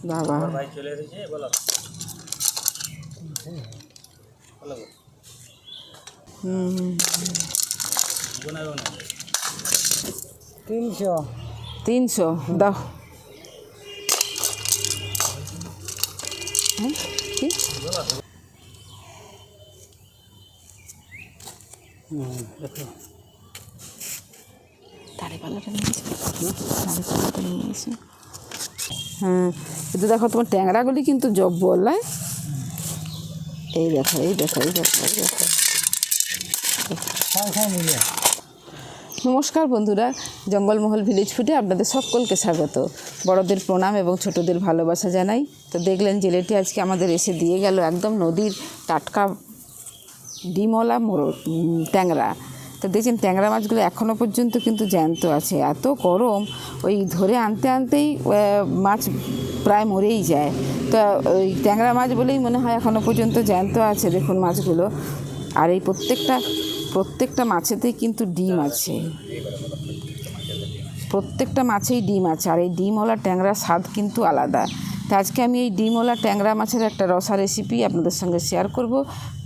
বাবা। ভাই চলে এসেছে বলো। বলো। হুম। তিনশো। তিনশো দাও। হ্যাঁ কি? দাড়িপাল্লাটা নিয়ে এসো। নিয়ে এসো। হ্যাঁ দেখো তোমার ট্যাংরাগুলি কিন্তু জব বললায় এই দেখো এই দেখো এই দেখো এই দেখো। নমস্কার বন্ধুরা, জঙ্গলমহল ভিলেজ ফুডে আপনাদের সকলকে স্বাগত। বড়দের প্রণাম এবং ছোটদের ভালোবাসা জানাই। তো দেখলেন জেলেটি আজকে আমাদের এসে দিয়ে গেল একদম নদীর টাটকা ডিমলা মোড় ট্যাংরা। তো দেখছেন ট্যাংরা মাছগুলো এখনও পর্যন্ত কিন্তু জ্যান্ত আছে। এত গরম, ওই ধরে আনতে আনতেই মাছ প্রায় মরেই যায়। তো ওই ট্যাংরা মাছ বলেই মনে হয় এখনও পর্যন্ত জ্যান্ত আছে দেখুন মাছগুলো। আর এই প্রত্যেকটা প্রত্যেকটা মাছেতেই কিন্তু ডিম আছে। প্রত্যেকটা মাছেই ডিম আছে, আর এই ডিমওয়ালা ট্যাংরার স্বাদ কিন্তু আলাদা। তো আজকে আমি এই ডিমওয়ালা ট্যাংরা মাছের একটা রসা রেসিপি আপনাদের সঙ্গে শেয়ার করব।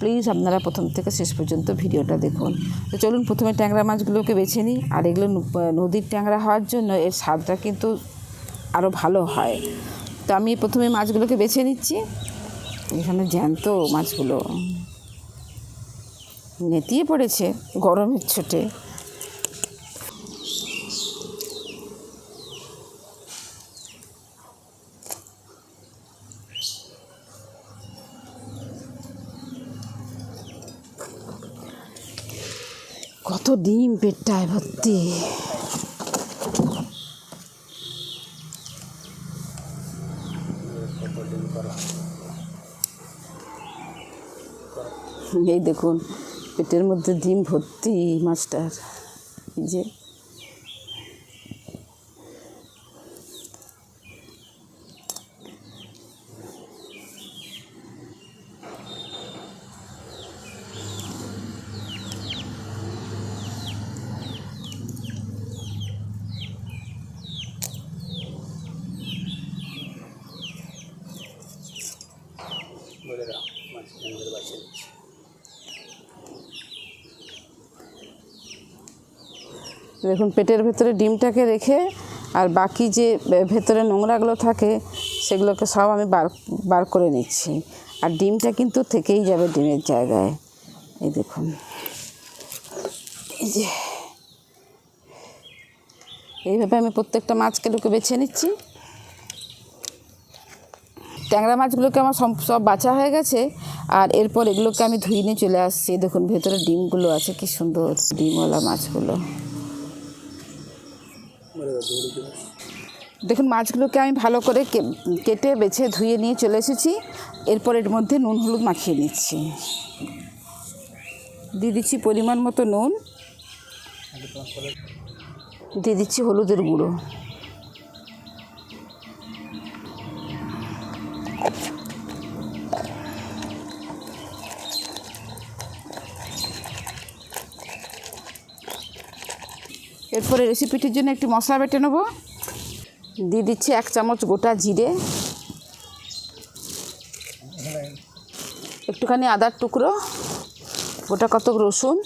প্লিজ আপনারা প্রথম থেকে শেষ পর্যন্ত ভিডিওটা দেখুন। তো চলুন প্রথমে ট্যাংরা মাছগুলোকে বেছে নিই। আর এগুলো নদীর ট্যাংরা হওয়ার জন্য এর স্বাদটা কিন্তু আরও ভালো হয়। তো আমি প্রথমে মাছগুলোকে বেছে নিচ্ছি। এখানে জ্যান্ত মাছগুলো নেতিয়ে পড়েছে গরমের ছোটে। কত ডিম পেটটায় ভর্তি? এই দেখুন পেটের মধ্যে ডিম ভর্তি মাস্টার। এই যে দেখুন, পেটের ভেতরে ডিমটাকে রেখে আর বাকি যে ভেতরে নোংরাগুলো থাকে, সেগুলোকে সব আমি বার বার করে নিচ্ছি। আর ডিমটা কিন্তু থেকেই যাবে ডিমের জায়গায়। এই দেখুন। এই যে। এইভাবে আমি প্রত্যেকটা মাছকে ঢুকে বেছে নিচ্ছি। ট্যাংরা মাছগুলোকে আমার সব- বাছা হয়ে গেছে। আর এরপর এগুলোকে আমি ধুয়ে নিয়ে চলে আসছি। দেখুন, ভেতরে ডিমগুলো আছে, কি সুন্দর ডিমওয়ালা মাছগুলো। দেখুন, মাছগুলোকে আমি ভালো করে কেটে বেছে ধুয়ে নিয়ে চলে এসেছি। এরপর এর মধ্যে নুন, হলুদ মাখিয়ে নিচ্ছি। দিয়ে দিচ্ছি পরিমাণ মতো নুন। দিয়ে দিচ্ছি হলুদের গুঁড়ো। এরপরে রেসিপিটির জন্য একটি মশলা বেটে নেব। দিয়ে দিচ্ছি এক চামচ গোটা জিরে। একটুখানি আদার টুকরো, গোটা কতক রসুন,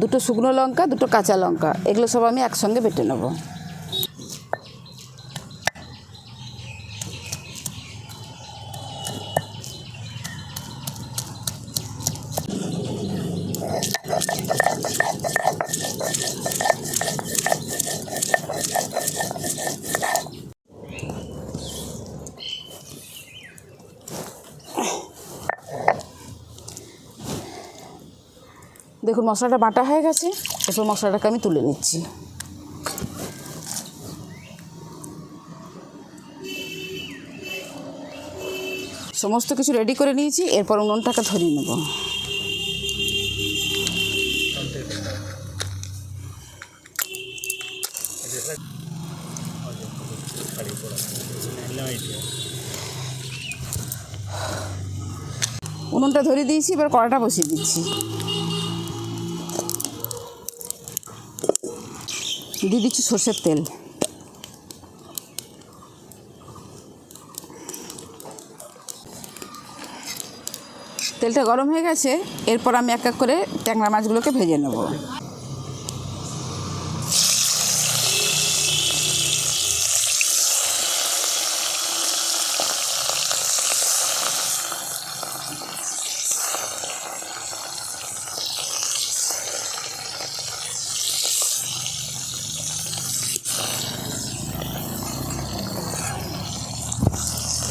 দুটো শুকনো লঙ্কা, দুটো কাঁচা লঙ্কা, এগুলো সব আমি একসঙ্গে বেটে নেব। দেখুন, মশলাটা বাটা হয়ে গেছে। এরপর মশলাটাকে আমি তুলে নিচ্ছি। সমস্ত কিছু রেডি করে নিয়েছি, এরপর উনুনটাকে ধরিয়ে নেব। উনুনটা ধরে দিয়েছি, এবার কড়াটা বসিয়ে দিচ্ছি। দিয়ে দিচ্ছি সর্ষের তেল। তেলটা গরম হয়ে গেছে, এরপর আমি এক এক করে ট্যাংরা মাছগুলোকে ভেজে নেব।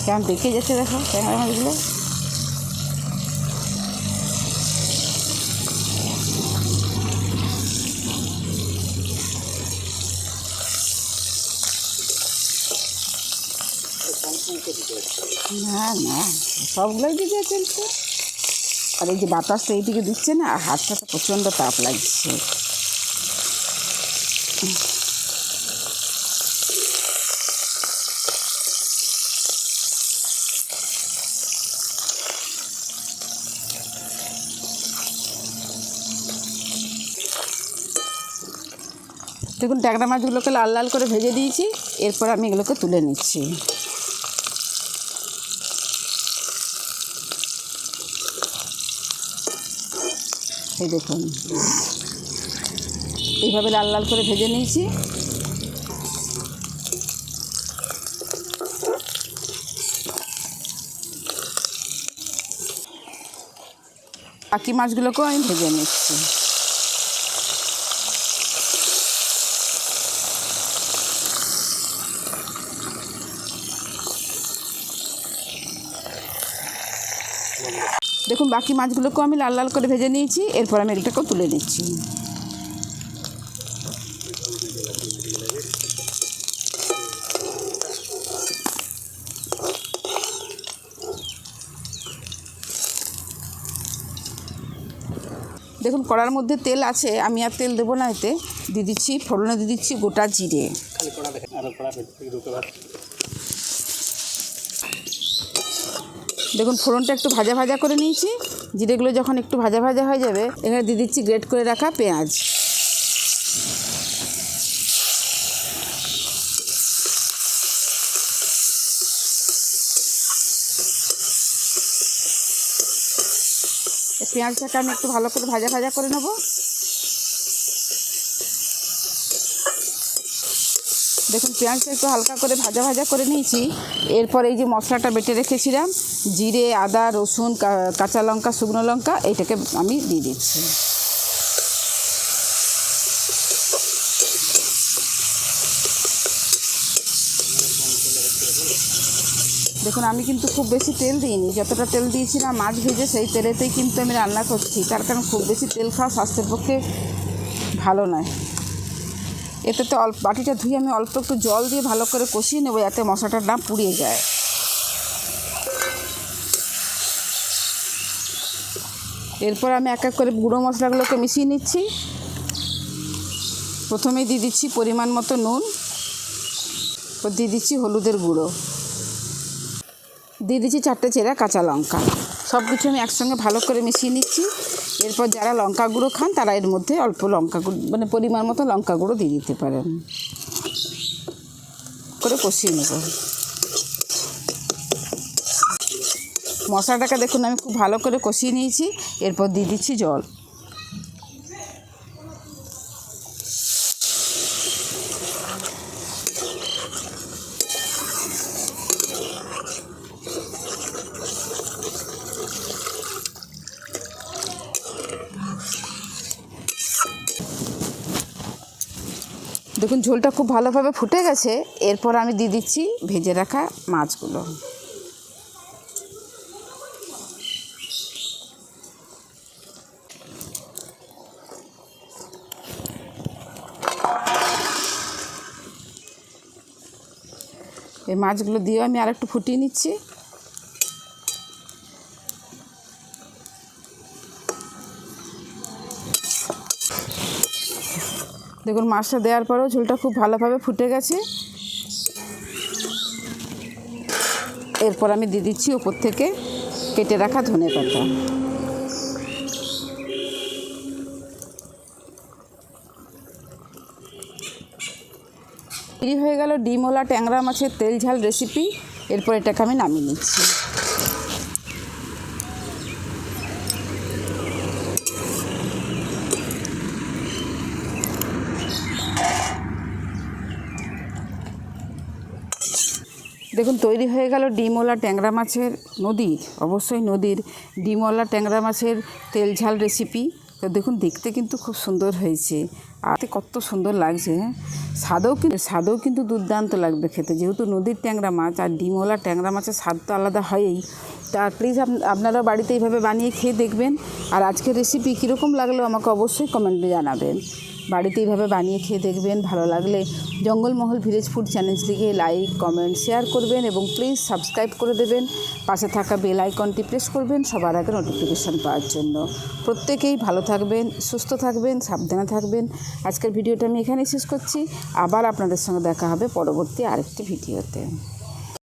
কেমন পেকে যাচ্ছে দেখো ট্যাংরা মাছগুলো না না, সবগুলোই দিতে চলছে আর এই যে বাতাস বাতাসটা এইদিকে দিচ্ছে না, আর হাতটা তো প্রচণ্ড তাপ লাগছে। দেখুন ট্যাংরা মাছগুলোকে লাল লাল করে ভেজে দিয়েছি, এরপর আমি এগুলোকে তুলে নিচ্ছি। এই দেখুন, এইভাবে লাল লাল করে ভেজে নিয়েছি। বাকি মাছগুলোকেও আমি ভেজে নিচ্ছি। দেখুন, বাকি মাছগুলোকেও আমি লাল লাল করে ভেজে নিয়েছি, এরপর আমি এটাকেও তুলে নিচ্ছি। দেখুন, কড়ার মধ্যে তেল আছে, আমি আর তেল দেবো না এতে। দিয়ে দিচ্ছি, ফোড়নে দিয়ে দিচ্ছি গোটা জিরে খালি কড়া দেখে আরও কড়া ভেতরে ঢুকে ভাত দেখুন, ফোড়নটা একটু ভাজা ভাজা করে নিয়েছি। জিরেগুলো যখন একটু ভাজা ভাজা হয়ে যাবে, এখানে দিয়ে দিচ্ছি গ্রেট করে রাখা পেঁয়াজ। পেঁয়াজটাকে আমি একটু ভালো করে ভাজা ভাজা করে নেব। দেখুন পেঁয়াজটা একটু হালকা করে ভাজা ভাজা করে নিয়েছি। এরপর এই যে মশলাটা বেটে রেখেছিলাম, জিরে, আদা, রসুন কাঁচা লঙ্কা, শুকনো লঙ্কা এইটাকে আমি দিয়ে দিচ্ছি। দেখুন, আমি কিন্তু খুব বেশি তেল দিইনি। যতটা তেল দিয়েছিলাম মাছ ভেজে, সেই তেলেতেই কিন্তু আমি রান্না করছি। তার কারণ খুব বেশি তেল খাওয়া স্বাস্থ্যের পক্ষে ভালো নয়। এতে তো অল্প, বাটিটা ধুয়ে আমি অল্প একটু জল দিয়ে ভালো করে কষিয়ে নেব যাতে মশলাটা না পুড়িয়ে যায়। এরপর আমি এক এক করে গুঁড়ো মশলাগুলোকে মিশিয়ে নিচ্ছি। প্রথমেই দিয়ে দিচ্ছি পরিমাণ মতো নুন দিয়ে দিচ্ছি হলুদের গুঁড়ো। দিয়ে দিচ্ছি চারটে চেরা কাঁচা লঙ্কা। সব কিছু আমি একসঙ্গে ভালো করে মিশিয়ে নিচ্ছি। এরপর যারা লঙ্কা গুঁড়ো খান, তারা এর মধ্যে অল্প লঙ্কা গুঁড়ো মানে পরিমাণ মতো লঙ্কা গুঁড়ো দিয়ে দিতে পারেন। করে কষিয়ে নেব। মশলাটাকে দেখুন, আমি খুব ভালো করে কষিয়ে নিয়েছি। এরপর দিয়ে দিচ্ছি জল। দেখুন, ঝোলটা খুব ভালোভাবে ফুটে গেছে। এরপর আমি দিয়ে দিচ্ছি ভেজে রাখা মাছগুলো। এই মাছগুলো দিয়েও আমি আরেকটু ফুটিয়ে নিচ্ছি। দেখুন মাছটা দেওয়ার পরেও ঝোলটা খুব ভালোভাবে ফুটে গেছে। এরপর আমি দিয়ে দিচ্ছি ওপর থেকে কেটে রাখা ধনে পাতা। হয়ে গেল ডিমওলা ট্যাংরা মাছের তেল ঝাল রেসিপি এরপর এটাকে আমি নামিয়ে নিচ্ছি। দেখুন, তৈরি হয়ে গেল ডিমওয়ালা ট্যাংরা মাছের নদীর অবশ্যই নদীর ডিমওয়ালা ট্যাংরা মাছের তেল ঝাল রেসিপি তো দেখুন, দেখতে কিন্তু খুব সুন্দর হয়েছে। আর কত সুন্দর লাগছে হ্যাঁ? স্বাদও কিন্তু স্বাদও কিন্তু দুর্দান্ত লাগবে খেতে। যেহেতু নদীর ট্যাংরা মাছ আর ডিমওয়ালা ট্যাংরা মাছের স্বাদ তো আলাদা হয়ই। তা প্লিজ আপনারা বাড়িতে এইভাবে বানিয়ে খেয়ে দেখবেন। আর আজকের রেসিপি কীরকম লাগল আমাকে অবশ্যই কমেন্টে জানাবেন। বাড়িতে এইভাবে বানিয়ে খেয়ে দেখবেন, ভালো লাগলে জঙ্গলমহল ভিলেজ ফুড চ্যানেলটিকে লাইক, কমেন্ট, শেয়ার করবেন এবং প্লিজ সাবস্ক্রাইব করে দেবেন। পাশে থাকা বেল আইকনটি প্রেস করবেন সবার আগে নোটিফিকেশান পাওয়ার জন্য। প্রত্যেকেই ভালো থাকবেন, সুস্থ থাকবেন, সাবধানে থাকবেন। আজকের ভিডিওটা আমি এখানেই শেষ করছি। আবার আপনাদের সঙ্গে দেখা হবে পরবর্তী আরেকটি ভিডিওতে।